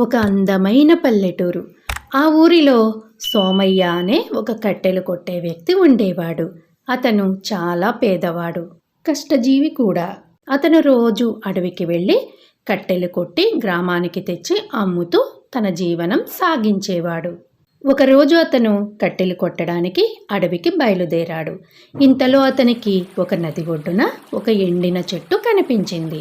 ఒక అందమైన పల్లెటూరు. ఆ ఊరిలో సోమయ్య అనే ఒక కట్టెలు కొట్టే వ్యక్తి ఉండేవాడు. అతను చాలా పేదవాడు కష్టజీవి కూడా. అతను రోజు అడవికి వెళ్ళి కట్టెలు కొట్టి గ్రామానికి తెచ్చి అమ్ముతూ తన జీవనం సాగించేవాడు. ఒకరోజు అతను కట్టెలు కొట్టడానికి అడవికి బయలుదేరాడు. ఇంతలో అతనికి ఒక నది ఒడ్డున ఒక ఎండిన చెట్టు కనిపించింది.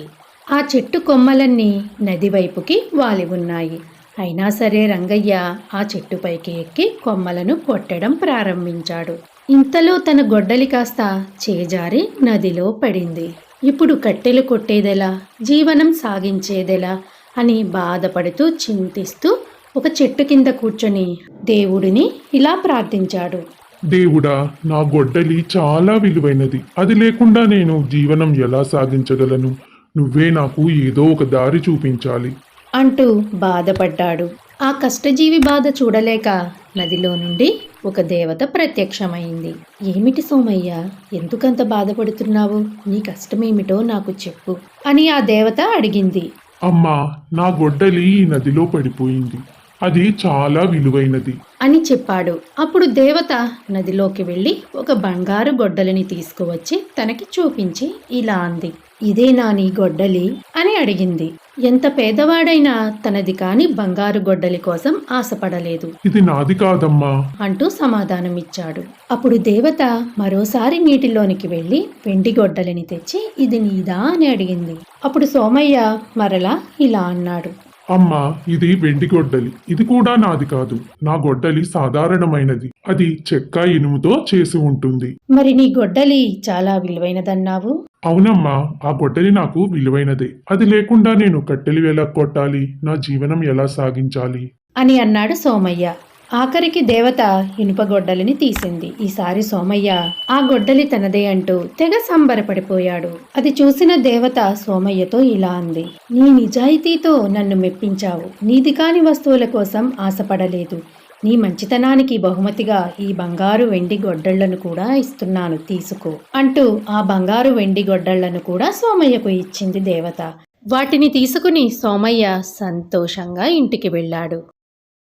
ఆ చెట్టు కొమ్మలన్నీ నదివైపుకి వాలి ఉన్నాయి అయినా సరే రంగయ్య ఆ చెట్టుపైకి ఎక్కి కొమ్మలను కొట్టడం ప్రారంభించాడు. ఇంతలో తన గొడ్డలి కాస్త చేజారి నదిలో పడింది. ఇప్పుడు కట్టెలు కొట్టేదెలా? జీవనం సాగించేదెలా? అని బాధపడుతూ చింతిస్తూ ఒక చెట్టు కింద కూర్చొని దేవుడిని ఇలా ప్రార్థించాడు. దేవుడా నా గొడ్డలి చాలా విలువైనది. అది లేకుండా నేను జీవనం ఎలా సాగించగలను? నువ్వే నాకు ఏదో ఒక దారి చూపించాలి. అంటూ బాధపడ్డాడు. ఆ కష్టజీవి బాధ చూడలేక నదిలో నుండి ఒక దేవత ప్రత్యక్షమైంది. ఏమిటి సోమయ్య? ఎందుకంత బాధపడుతున్నావు? నీ కష్టమేమిటో నాకు చెప్పు అని ఆ దేవత అడిగింది. అమ్మా నా గొడ్డలి ఈ నదిలో పడిపోయింది. అది చాలా విలువైనది. అని చెప్పాడు. అప్పుడు దేవత నదిలోకి వెళ్ళి ఒక బంగారు గొడ్డలిని తీసుకువచ్చి తనకి చూపించి ఇలా అంది. ఇదేనా నీ గొడ్డలి అని అడిగింది. ఎంత పేదవాడైనా తనది కాని బంగారు గొడ్డలి కోసం ఆశపడలేదు. ఇది నాది కాదమ్మా అంటూ సమాధానమిచ్చాడు. అప్పుడు దేవత మరోసారి నీటిలోనికి వెళ్ళి వెండి గొడ్డలిని తెచ్చి ఇది నీదా అని అడిగింది. అప్పుడు సోమయ్య మరలా ఇలా అన్నాడు. అమ్మా ఇది వెండి గొడ్డలి. ఇది కూడా నాది కాదు. నా గొడ్డలి సాధారణమైనది. అది చెక్క ఇనుముతో చేసి ఉంటుంది. మరి నీ గొడ్డలి చాలా విలువైనదన్నావు? అవునమ్మా ఆ గొడ్డలి నాకు విలువైనదే. అది లేకుండా నేను కట్టెలు ఎలా కొట్టాలి? నా జీవనం ఎలా సాగించాలి? అని అన్నాడు సోమయ్య. ఆఖరికి దేవత ఇనుప గొడ్డలిని తీసింది. ఈసారి సోమయ్య ఆ గొడ్డలి తనదే అంటూ తెగ సంబరపడిపోయాడు. అది చూసిన దేవత సోమయ్యతో ఇలా అంది నీ నిజాయితీతో నన్ను మెప్పించావు. నీది కాని వస్తువుల కోసం ఆశపడలేదు. నీ మంచితనానికి బహుమతిగా ఈ బంగారు వెండి గొడ్డళ్ళను కూడా ఇస్తున్నాను తీసుకో అంటూ ఆ బంగారు వెండి గొడ్డళ్ళను కూడా సోమయ్యకు ఇచ్చింది దేవత. వాటిని తీసుకుని సోమయ్య సంతోషంగా ఇంటికి వెళ్ళాడు.